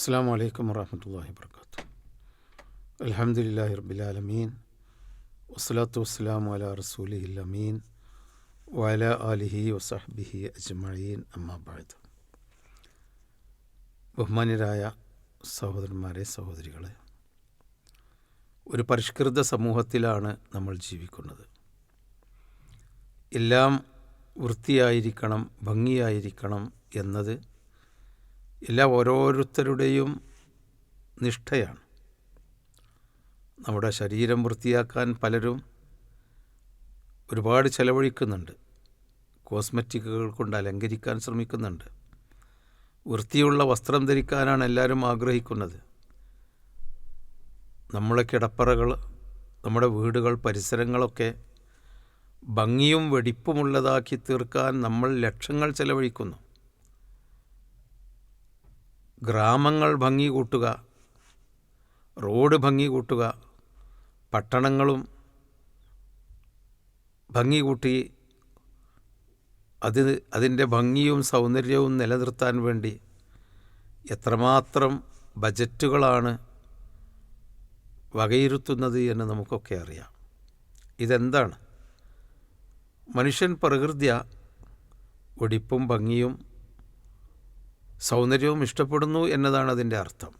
അസ്സാം വലൈക്കും വാഹമത്തല്ലാഹി വർക്കാത്തു അലഹമുല്ലാഹി റബിലാലമീൻ വസ്സലാത്തു വസ്സലാമു അല റസൂലി അമീൻ വല ആലിഹി വസഹബിഹി അജ്മീൻ അമ്മാബാദ് ബഹുമാന്യരായ സഹോദരന്മാരെ സഹോദരികളെ ഒരു പരിഷ്കൃത സമൂഹത്തിലാണ് നമ്മൾ ജീവിക്കുന്നത്. എല്ലാം വൃത്തിയായിരിക്കണം ഭംഗിയായിരിക്കണം എന്നത് എല്ലാ ഓരോരുത്തരുടെയും നിഷ്ഠയാണ്. നമ്മുടെ ശരീരം വൃത്തിയാക്കാൻ പലരും ഒരുപാട് ചെലവഴിക്കുന്നുണ്ട്. കോസ്മെറ്റിക്കുകൾ കൊണ്ട് അലങ്കരിക്കാൻ ശ്രമിക്കുന്നുണ്ട്. വൃത്തിയുള്ള വസ്ത്രം ധരിക്കാനാണ് എല്ലാവരും ആഗ്രഹിക്കുന്നത്. നമ്മളെ കിടപ്പറകൾ നമ്മുടെ വീടുകൾ പരിസരങ്ങളൊക്കെ ഭംഗിയും വെടിപ്പുമുള്ളതാക്കി തീർക്കാൻ നമ്മൾ ലക്ഷങ്ങൾ ചെലവഴിക്കുന്നു. ഗ്രാമങ്ങൾ ഭംഗി കൂട്ടുക റോഡ് ഭംഗി കൂട്ടുക പട്ടണങ്ങളും ഭംഗി കൂട്ടി അത് അതിന്റെ ഭംഗിയും സൗന്ദര്യവും നിലനിർത്താൻ വേണ്ടി എത്രമാത്രം ബജറ്റുകളാണ് വകയിരുത്തുന്നത് എന്ന് നമുക്കൊക്കെ അറിയാം. ഇതെന്താണ്? മനുഷ്യൻ പ്രകൃതിയ ഒടിപ്പും ഭംഗിയും സൗന്ദര്യവും ഇഷ്ടപ്പെടുന്നു എന്നതാണ് അതിന്റെ അർത്ഥം.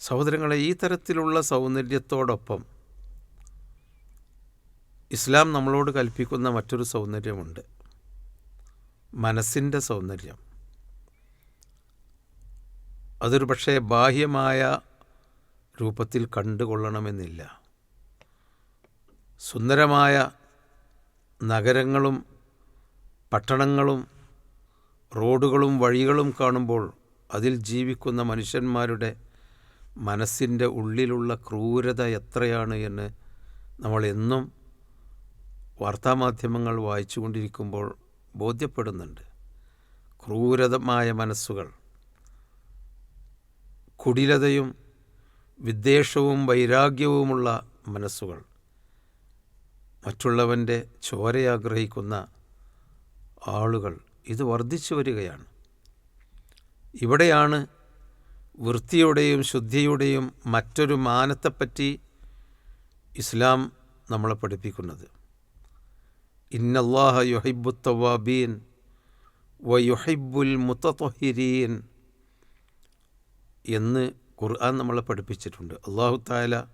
സഹോദരങ്ങളെ ഈ തരത്തിലുള്ള സൗന്ദര്യത്തോടൊപ്പം ഇസ്ലാം നമ്മളോട് കൽപ്പിക്കുന്ന മറ്റൊരു സൗന്ദര്യമുണ്ട്. മനസ്സിന്റെ സൗന്ദര്യം. അതൊരു പക്ഷേ ബാഹ്യമായ രൂപത്തിൽ കണ്ടുകൊള്ളണമെന്നില്ല. സുന്ദരമായ നഗരങ്ങളും പട്ടണങ്ങളും റോഡുകളും വഴികളും കാണുമ്പോൾ അതിൽ ജീവിക്കുന്ന മനുഷ്യന്മാരുടെ മനസ്സിന്റെ ഉള്ളിലുള്ള ക്രൂരത എത്രയാണ് എന്ന് നമ്മൾ എന്നും വാർത്താമാധ്യമങ്ങൾ വായിച്ചു കൊണ്ടിരിക്കുമ്പോൾ ബോധ്യപ്പെടുന്നുണ്ട്. ക്രൂരതമായ മനസ്സുകൾ കുടിലതയും വിദ്വേഷവും വൈരാഗ്യവുമുള്ള മനസ്സുകൾ മറ്റുള്ളവന്റെ ചോരയാഗ്രഹിക്കുന്ന ആളുകൾ ഇത് വർദ്ധിച്ചു വരികയാണ്. ഇവിടെയാണ് വൃത്തിയുടെയും ശുദ്ധിയുടെയും മറ്റൊരു മാനത്തെപ്പറ്റി ഇസ്ലാം നമ്മളെ പഠിപ്പിക്കുന്നത്. ഇന്നല്ലാഹ യുഹൈബു തവാബീൻ വ യുഹൈബുൽ മുത്തഹിരീൻ എന്ന് ഖുർആൻ നമ്മളെ പഠിപ്പിച്ചിട്ടുണ്ട്. അള്ളാഹു താല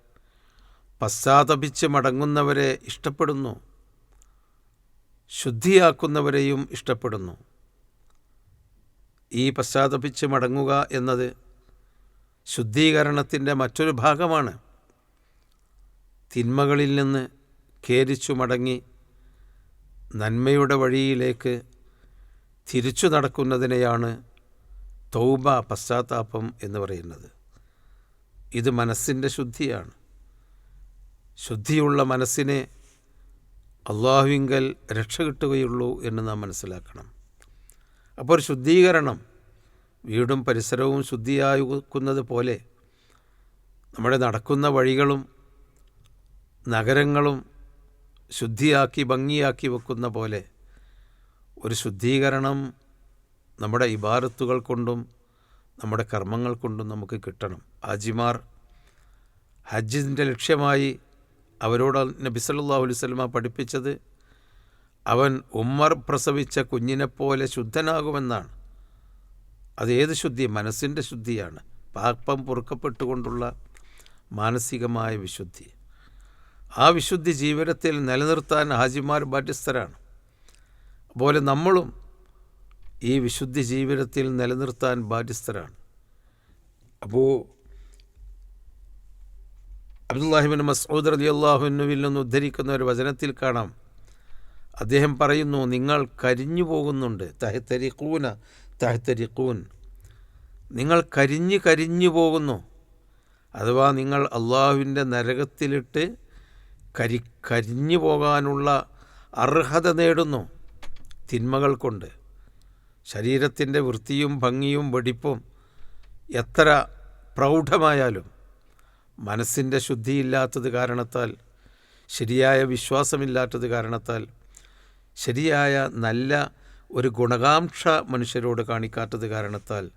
പശ്ചാത്തപിച്ച് മടങ്ങുന്നവരെ ഇഷ്ടപ്പെടുന്നു. ശുദ്ധിയാക്കുന്നവരെയും ഇഷ്ടപ്പെടുന്നു. ഈ പശ്ചാത്തപിച്ച് മടങ്ങുക എന്നത് ശുദ്ധീകരണത്തിന്റെ മറ്റൊരു ഭാഗമാണ്. തിന്മകളിൽ നിന്ന് ഖേദിച്ചു മടങ്ങി നന്മയുടെ വഴിയിലേക്ക് തിരിച്ചു നടക്കുന്നതിനെയാണ് തൗബ പശ്ചാത്താപം എന്ന് പറയുന്നത്. ഇത് മനസ്സിന്റെ ശുദ്ധിയാണ്. ശുദ്ധിയുള്ള മനസ്സിനെ അള്ളാഹുവിങ്കൽ രക്ഷ കിട്ടുകയുള്ളൂ എന്ന് നാം മനസ്സിലാക്കണം. അപ്പോൾ ഒരു ശുദ്ധീകരണം വീടും പരിസരവും ശുദ്ധിയായിക്കുന്നത് പോലെ നമ്മുടെ നടക്കുന്ന വഴികളും നഗരങ്ങളും ശുദ്ധിയാക്കി ഭംഗിയാക്കി വെക്കുന്ന പോലെ ഒരു ശുദ്ധീകരണം നമ്മുടെ ഇബാരത്തുകൾ കൊണ്ടും നമ്മുടെ കർമ്മങ്ങൾ കൊണ്ടും നമുക്ക് കിട്ടണം. ഹാജിമാർ ഹജ്ജിന്റെ ലക്ഷ്യമായി അവരോട് നബി സല്ലല്ലാഹു അലൈഹി വസല്ലമ പഠിപ്പിച്ചത് അവൻ ഉമ്മർ പ്രസവിച്ച കുഞ്ഞിനെപ്പോലെ ശുദ്ധനാകുമെന്നാണ്. അത് ഏത് ശുദ്ധി? മനസ്സിന്റെ ശുദ്ധിയാണ്. പാപ്പം പൊറുക്കപ്പെട്ടുകൊണ്ടുള്ള മാനസികമായ വിശുദ്ധി. ആ വിശുദ്ധി ജീവിതത്തിൽ നിലനിർത്താൻ ഹാജിമാർ ബാധ്യസ്ഥരാണ്. അതുപോലെ നമ്മളും ഈ വിശുദ്ധി ജീവിതത്തിൽ നിലനിർത്താൻ ബാധ്യസ്ഥരാണ്. അപ്പോൾ അബ്ദുല്ലാഹിബിൻ മസ്ഊദ് റലി അള്ളാഹുനുവിൽ നിന്ന് ഉദ്ധരിക്കുന്ന ഒരു വചനത്തിൽ കാണാം. അദ്ദേഹം പറയുന്നു നിങ്ങൾ കരിഞ്ഞു പോകുന്നുണ്ട്. തഹത്തരിക്കൂന തഹത്തരിക്കൂൻ നിങ്ങൾ കരിഞ്ഞ് കരിഞ്ഞു പോകുന്നു. അഥവാ നിങ്ങൾ അള്ളാഹുവിന്റെ നരകത്തിലിട്ട് കരി കരിഞ്ഞു പോകാനുള്ള അർഹത നേടുന്നു തിന്മകൾ കൊണ്ട്. ശരീരത്തിന്റെ വൃത്തിയും ഭംഗിയും വെടിപ്പും എത്ര പ്രൗഢമായാലും മനസ്സിന്റെ ശുദ്ധിയില്ലാത്തത് കാരണത്താൽ ശരിയായ വിശ്വാസമില്ലാത്തത് കാരണത്താൽ ശരിയായ നല്ല ഒരു ഗുണകാംക്ഷ മനുഷ്യരോട് കാണിക്കാത്തത് കാരണത്താൽ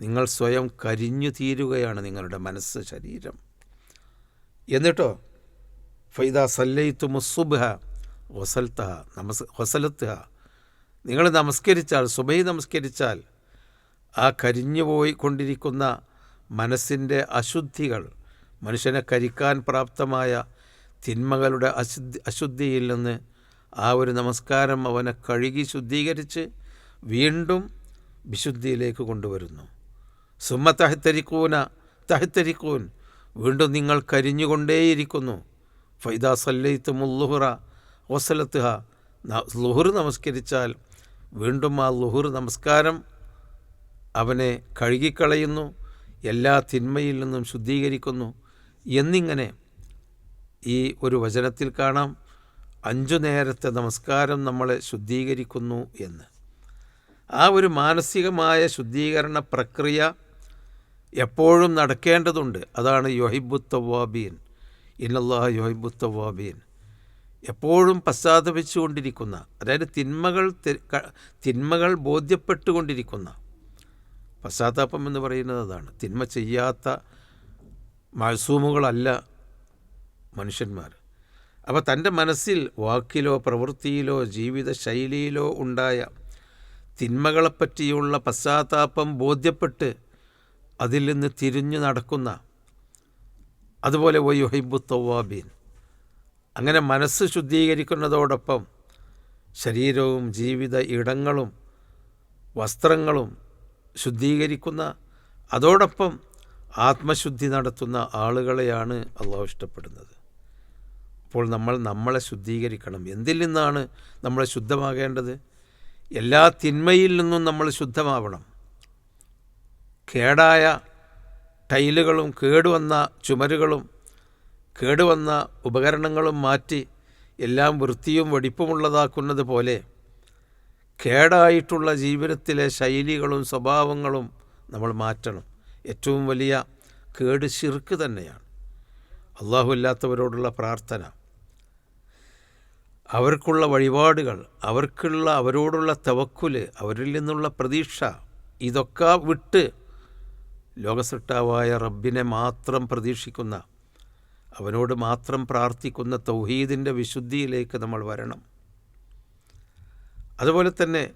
നിങ്ങൾ സ്വയം കരിഞ്ഞു തീരുകയാണ് നിങ്ങളുടെ മനസ്സ് ശരീരം. എന്നിട്ടോ? ഫൈദ സല്ലയിത്തു മുസുബ്ഹ വസൽത്തഹ നമസ് വസലത്തുഹ. നിങ്ങൾ നമസ്കരിച്ചാൽ സുബൈ നമസ്കരിച്ചാൽ ആ കരിഞ്ഞു കൊണ്ടിരിക്കുന്ന മനസ്സിന്റെ അശുദ്ധികൾ മനുഷ്യനെ കരിക്കാൻ പ്രാപ്തമായ തിന്മകളുടെ അശുദ്ധി അശുദ്ധിയിൽ നിന്ന് ആ ഒരു നമസ്കാരം അവനെ കഴുകി ശുദ്ധീകരിച്ച് വീണ്ടും വിശുദ്ധിയിലേക്ക് കൊണ്ടുവരുന്നു. സുമ തഹത്തരിക്കൂന തഹത്തരിക്കൂൻ. വീണ്ടും നിങ്ങൾ കരിഞ്ഞുകൊണ്ടേയിരിക്കുന്നു. ഫൈദ സല്ലയിത്ത് മുല്ലുഹുറ വസലത്തുഹ. ലുഹുർ നമസ്കരിച്ചാൽ വീണ്ടും ആ ലുഹുർ നമസ്കാരം അവനെ കഴുകിക്കളയുന്നു. എല്ലാ തിന്മയിൽ നിന്നും ശുദ്ധീകരിക്കുന്നു. എന്നിങ്ങനെ ഈ ഒരു വചനത്തിൽ കാണാം അഞ്ചു നേരത്തെ നമസ്കാരം നമ്മളെ ശുദ്ധീകരിക്കുന്നു എന്ന്. ആ ഒരു മാനസികമായ ശുദ്ധീകരണ പ്രക്രിയ എപ്പോഴും നടക്കേണ്ടതുണ്ട്. അതാണ് യൊഹിബുത്തവാബീൻ ഇന്നല്ലാഹ യൊഹിബുത്തവാബീൻ എപ്പോഴും പശ്ചാത്തപിച്ചുകൊണ്ടിരിക്കുന്ന അതായത് തിന്മകൾ തിന്മകൾ ബോധ്യപ്പെട്ടുകൊണ്ടിരിക്കുന്ന പശ്ചാത്താപം എന്ന് പറയുന്നത് അതാണ്. തിന്മ ചെയ്യാത്ത മഴസൂമുകളല്ല മനുഷ്യന്മാർ. അപ്പോൾ തന്റെ മനസ്സിൽ വാക്കിലോ പ്രവൃത്തിയിലോ ജീവിത ശൈലിയിലോ ഉണ്ടായ തിന്മകളെപ്പറ്റിയുള്ള പശ്ചാത്താപം ബോധ്യപ്പെട്ട് അതിൽ നിന്ന് തിരിഞ്ഞു നടക്കുന്ന അതുപോലെ വയ്യുഹൈബു തവാബീൻ അങ്ങനെ മനസ്സ് ശുദ്ധീകരിക്കുന്നതോടൊപ്പം ശരീരവും ജീവിത ഇടങ്ങളും വസ്ത്രങ്ങളും ശുദ്ധീകരിക്കുന്ന അതോടൊപ്പം ആത്മശുദ്ധി നടത്തുന്ന ആളുകളെയാണ് അള്ളാഹു ഇഷ്ടപ്പെടുന്നത്. അപ്പോൾ നമ്മൾ നമ്മളെ ശുദ്ധീകരിക്കണം. എന്തിൽ നിന്നാണ് നമ്മൾ ശുദ്ധമാകേണ്ടത്? എല്ലാ തിന്മയിൽ നിന്നും നമ്മൾ ശുദ്ധമാവണം. കേടായ ടൈലുകളും കേടുവന്ന ചുമരുകളും കേടുവന്ന ഉപകരണങ്ങളും മാറ്റി എല്ലാം വൃത്തിയും വെടിപ്പുമുള്ളതാക്കുന്നത് പോലെ കേടായിട്ടുള്ള ജീവിതത്തിലെ ശൈലികളും സ്വഭാവങ്ങളും നമ്മൾ മാറ്റണം. ഏറ്റവും വലിയ കേട് ശിർക്ക് തന്നെയാണ്. അള്ളാഹു ഇല്ലാത്തവരോടുള്ള പ്രാർത്ഥന. അവർക്കുള്ള വഴിപാടുകൾ അവർക്കുള്ള അവരോടുള്ള തവക്കുൽ അവരിൽ നിന്നുള്ള പ്രതീക്ഷ ഇതൊക്കെ വിട്ട് ലോകസൃഷ്ടാവായ റബ്ബിനെ മാത്രം പ്രതീക്ഷിക്കുന്ന അവനോട് മാത്രം പ്രാർത്ഥിക്കുന്ന തൗഹീദിന്റെ വിശുദ്ധിയിലേക്ക് നമ്മൾ വരണം. അതുപോലെ തന്നെ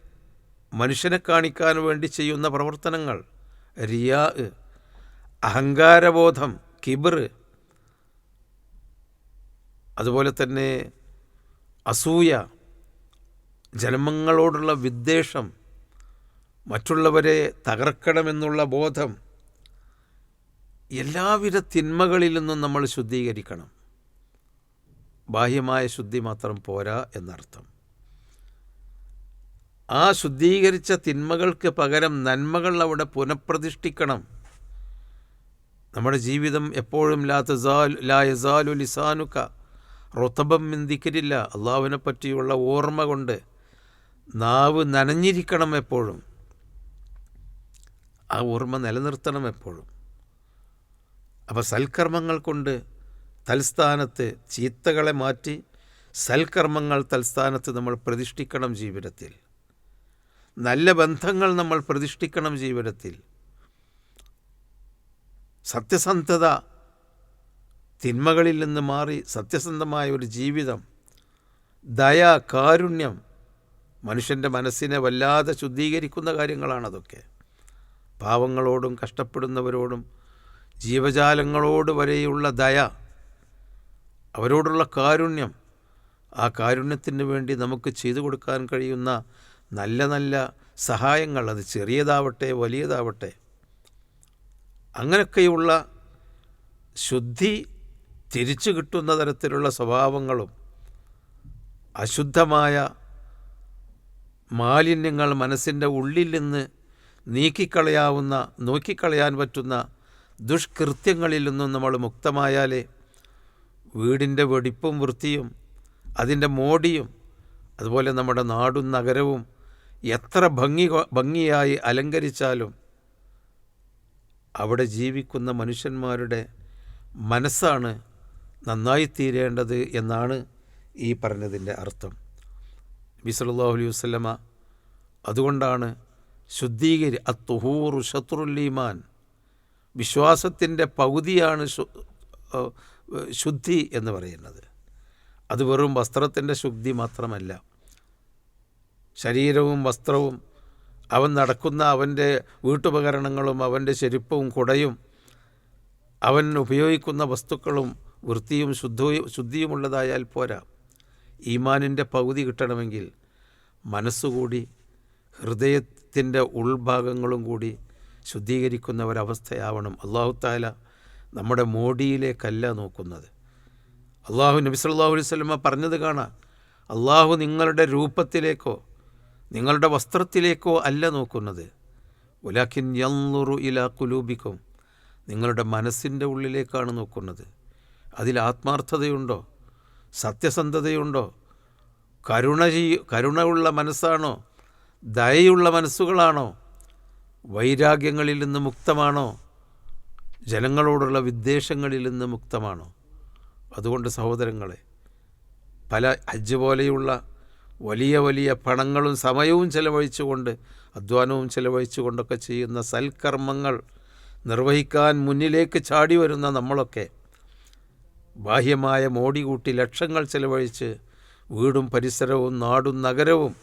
മനുഷ്യനെ കാണിക്കാൻ വേണ്ടി ചെയ്യുന്ന പ്രവർത്തനങ്ങൾ റിയാ അഹങ്കാരബോധം കിബിർ അതുപോലെ തന്നെ അസൂയ ജന്മങ്ങളോടുള്ള വിദ്വേഷം മറ്റുള്ളവരെ തകർക്കണമെന്നുള്ള ബോധം എല്ലാവിധ തിന്മകളിൽ നിന്നും നമ്മൾ ശുദ്ധീകരിക്കണം. ബാഹ്യമായ ശുദ്ധി മാത്രം പോരാ എന്നർത്ഥം. ആ ശുദ്ധീകരിച്ച തിന്മകൾക്ക് പകരം നന്മകൾ അവിടെ പുനഃപ്രതിഷ്ഠിക്കണം. നമ്മുടെ ജീവിതം എപ്പോഴും ലാ തസാൽ ലാ യസാലു ലിസാനുക്ക റുത്തബം മിന്തിക്കരില്ല അള്ളാഹുവിനെ പറ്റിയുള്ള ഓർമ്മ കൊണ്ട് നാവ് നനഞ്ഞിരിക്കണം എപ്പോഴും. ആ ഓർമ്മ നിലനിർത്തണം എപ്പോഴും. അപ്പോൾ സൽക്കർമ്മങ്ങൾ കൊണ്ട് തൽസ്ഥാനത്ത് ചീത്തകളെ മാറ്റി സൽക്കർമ്മങ്ങൾ തൽസ്ഥാനത്ത് നമ്മൾ പ്രതിഷ്ഠിക്കണം ജീവിതത്തിൽ. നല്ല ബന്ധങ്ങൾ നമ്മൾ പ്രതിഷ്ഠിക്കണം ജീവിതത്തിൽ. സത്യസന്ധത തിന്മകളിൽ നിന്ന് മാറി സത്യസന്ധമായ ഒരു ജീവിതം ദയ കാരുണ്യം മനുഷ്യന്റെ മനസ്സിനെ വല്ലാതെ ശുദ്ധീകരിക്കുന്ന കാര്യങ്ങളാണതൊക്കെ. പാവങ്ങളോടും കഷ്ടപ്പെടുന്നവരോടും ജീവജാലങ്ങളോട് വരെയുള്ള ദയ അവരോടുള്ള കാരുണ്യം ആ കാരുണ്യത്തിന് വേണ്ടി നമുക്ക് ചെയ്തു കൊടുക്കാൻ കഴിയുന്ന നല്ല നല്ല സഹായങ്ങൾ അത് ചെറിയതാവട്ടെ വലിയതാവട്ടെ. അങ്ങനെയൊക്കെയുള്ള ശുദ്ധി തിരിച്ചു കിട്ടുന്ന തരത്തിലുള്ള സ്വഭാവങ്ങളും അശുദ്ധമായ മാലിന്യങ്ങൾ മനസ്സിന്റെ ഉള്ളിൽ നിന്ന് നീക്കിക്കളയാവുന്ന നോക്കിക്കളയാൻ പറ്റുന്ന ദുഷ്കൃത്യങ്ങളിൽ നിന്നും നമ്മൾ മുക്തമായാലേ വീടിന്റെ വെടിപ്പും വൃത്തിയും അതിന്റെ മോടിയും അതുപോലെ നമ്മുടെ നാടും നഗരവും എത്ര ഭംഗി ഭംഗിയായി അലങ്കരിച്ചാലും അവിടെ ജീവിക്കുന്ന മനുഷ്യന്മാരുടെ മനസ്സാണ് നന്നായി തീരേണ്ടത് എന്നാണ് ഈ പറഞ്ഞതിന്റെ അർത്ഥം. നബി അലൈഹി വസല്ലമ അതുകൊണ്ടാണ് ശുദ്ധീകരി അത്തുഹൂറു ശത്രുല്ലീമാൻ വിശ്വാസത്തിന്റെ പകുതിയാണ് ശുദ്ധി എന്ന് പറയുന്നത്. അത് വെറും വസ്ത്രത്തിന്റെ ശുദ്ധി മാത്രമല്ല ശരീരവും വസ്ത്രവും അവൻ നടക്കുന്ന അവന്റെ വീട്ടുപകരണങ്ങളും അവന്റെ ചെരുപ്പവും കുടയും അവൻ ഉപയോഗിക്കുന്ന വസ്തുക്കളും വൃത്തിയും ശുദ്ധവും ശുദ്ധിയുമുള്ളതായാൽ പോരാ. ഈമാനിന്റെ പകുതി കിട്ടണമെങ്കിൽ മനസ്സുകൂടി ഹൃദയത്തിന്റെ ഉൾഭാഗങ്ങളും കൂടി ശുദ്ധീകരിക്കുന്ന ഒരവസ്ഥയാവണം. അള്ളാഹു താല നമ്മുടെ മോടിയിലേക്കല്ല നോക്കുന്നത്. അള്ളാഹു നബി സല്ലല്ലാഹു അലൈഹി വസല്ലമ പറഞ്ഞത് കാണാം. അള്ളാഹു നിങ്ങളുടെ രൂപത്തിലേക്കോ നിങ്ങളുടെ വസ്ത്രത്തിലേക്കോ അല്ല നോക്കുന്നത്. ഉലാഖിൻ യന്നുറു ഇല കുലൂബിക്കും നിങ്ങളുടെ മനസ്സിന്റെ ഉള്ളിലേക്കാണ് നോക്കുന്നത്. അതിൽ ആത്മാർത്ഥതയുണ്ടോ? സത്യസന്ധതയുണ്ടോ? കരുണ ചെയ്യ കരുണയുള്ള മനസ്സാണോ? ദയയുള്ള മനസ്സുകളാണോ? വൈരാഗ്യങ്ങളിൽ നിന്ന് മുക്തമാണോ? ജനങ്ങളോടുള്ള വിദ്വേഷങ്ങളിൽ നിന്ന് മുക്തമാണോ? അതുകൊണ്ട് സഹോദരങ്ങളെ പല ഹജ്ജ് പോലെയുള്ള വലിയ വലിയ പണങ്ങളും സമയവും ചെലവഴിച്ചുകൊണ്ട് അധ്വാനവും ചെലവഴിച്ചുകൊണ്ടൊക്കെ ചെയ്യുന്ന സൽക്കർമ്മങ്ങൾ നിർവഹിക്കാൻ മുന്നിലേക്ക് ചാടി വരുന്ന നമ്മളൊക്കെ ബാഹ്യമായ മോടി കൂട്ടി ലക്ഷങ്ങൾ ചെലവഴിച്ച് വീടും പരിസരവും നാടും നഗരവും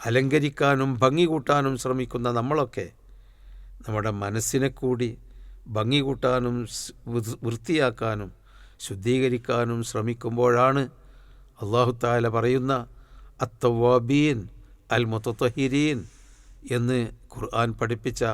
അലങ്കരിക്കാനും ഭംഗി കൂട്ടാനും ശ്രമിക്കുന്ന നമ്മളൊക്കെ നമ്മുടെ മനസ്സിനെ കൂടി ഭംഗി കൂട്ടാനും വൃത്തിയാക്കാനും ശുദ്ധീകരിക്കാനും ശ്രമിക്കുമ്പോഴാണ് അള്ളാഹുത്താല പറയുന്ന അത്തവാബീൻ അൽ മുത്തഹിരീൻ എന്ന് ഖുർആൻ പഠിപ്പിച്ച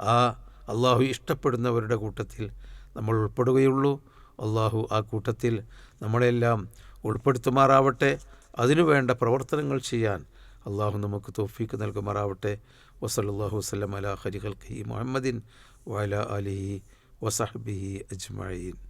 ആ അള്ളാഹു ഇഷ്ടപ്പെടുന്നവരുടെ കൂട്ടത്തിൽ നമ്മൾ ഉൾപ്പെടുകയുള്ളൂ. അള്ളാഹു ആ കൂട്ടത്തിൽ നമ്മളെല്ലാം ഉൾപ്പെടുത്തുമാറാവട്ടെ. അതിനു വേണ്ട പ്രവർത്തനങ്ങൾ ചെയ്യാൻ അള്ളാഹു നമുക്ക് തോഫീക്ക് നൽകുമാറാവട്ടെ. വസലല്ലാഹു വസ്ലം അല ഹരിഖൽഖി മുഹമ്മദിൻ വല അലിഹി വസഹബിഹി അജ്മഴീൻ